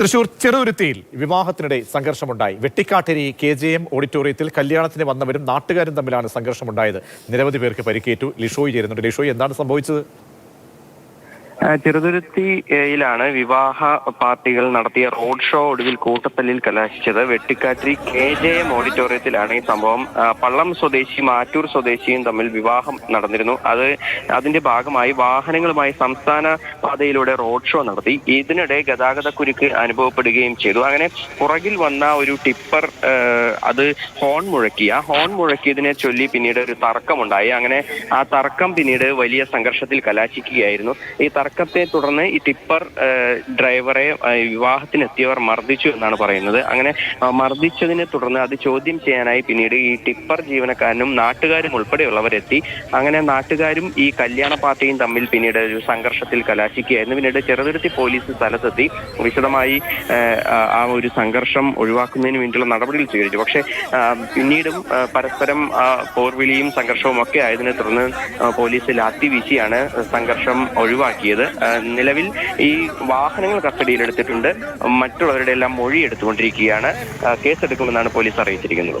തൃശൂർ ചെറുതുരുത്തിയിൽ വിവാഹത്തിനിടെ സംഘർഷമുണ്ടായി. വെട്ടിക്കാട്ടിരി കെ ജെ എം ഓഡിറ്റോറിയത്തിൽ കല്യാണത്തിന് വന്നവരും നാട്ടുകാരും തമ്മിലാണ് സംഘർഷമുണ്ടായത്. നിരവധി പേർക്ക് പരിക്കേറ്റു. ലിഷോയ് ചേരുന്നുണ്ട്. ലിഷോയ് എന്താണ് സംഭവിച്ചത്? ചെറുതുരുത്തിയിലാണ് വിവാഹ പാർട്ടികൾ നടത്തിയ റോഡ് ഷോ ഒടുവിൽ കൂട്ടത്തല്ലിൽ കലാശിച്ചത്. വെട്ടിക്കാറ്റി കെ ജെ എം ഓഡിറ്റോറിയത്തിലാണ് ഈ സംഭവം. പള്ളം സ്വദേശിയും ആറ്റൂർ സ്വദേശിയും തമ്മിൽ വിവാഹം നടന്നിരുന്നു. അത് അതിന്റെ ഭാഗമായി വാഹനങ്ങളുമായി സംസ്ഥാന പാതയിലൂടെ റോഡ് ഷോ നടത്തി. ഇതിനിടെ ഗതാഗത കുരുക്ക് അനുഭവപ്പെടുകയും ചെയ്തു. അങ്ങനെ പുറകിൽ വന്ന ഒരു ടിപ്പർ അത് ഹോൺ മുഴക്കി. ആ ഹോൺ മുഴക്കിയതിനെ ചൊല്ലി പിന്നീട് ഒരു തർക്കമുണ്ടായി. അങ്ങനെ ആ തർക്കം പിന്നീട് വലിയ സംഘർഷത്തിൽ കലാശിക്കുകയായിരുന്നു. ഈ തർക്കത്തെ തുടർന്ന് ഈ ടിപ്പർ ഡ്രൈവറെ വിവാഹത്തിനെത്തിയവർ മർദ്ദിച്ചു എന്നാണ് പറയുന്നത്. അങ്ങനെ മർദ്ദിച്ചതിനെ തുടർന്ന് അത് ചോദ്യം ചെയ്യാനായി പിന്നീട് ഈ ടിപ്പർ ജീവനക്കാരനും നാട്ടുകാരും ഉൾപ്പെടെയുള്ളവരെത്തി. അങ്ങനെ നാട്ടുകാരും ഈ കല്യാണ പാർട്ടിയും തമ്മിൽ പിന്നീട് ഒരു സംഘർഷത്തിൽ കലാശിക്കുകയായിരുന്നു. പിന്നീട് ചെറുതുരുത്തി പോലീസ് സ്ഥലത്തെത്തി. വിശദമായി ആ ഒരു സംഘർഷം ഒഴിവാക്കുന്നതിന് വേണ്ടിയുള്ള നടപടികൾ സ്വീകരിച്ചു. പക്ഷേ പിന്നീടും പരസ്പരം പോർവിളിയും സംഘർഷവും ഒക്കെ ആയതിനെ തുടർന്ന് പോലീസ് ലാത്തി വീശിയാണ് സംഘർഷം ഒഴിവാക്കിയത്. നിലവിൽ ഈ വാഹനങ്ങൾ കസ്റ്റഡിയിലെടുത്തിട്ടുണ്ട് മറ്റുള്ളവരുടെ എല്ലാം മൊഴി എടുത്തുകൊണ്ടിരിക്കുകയാണ്. കേസെടുക്കുമെന്നാണ് പോലീസ് അറിയിച്ചിരിക്കുന്നത്.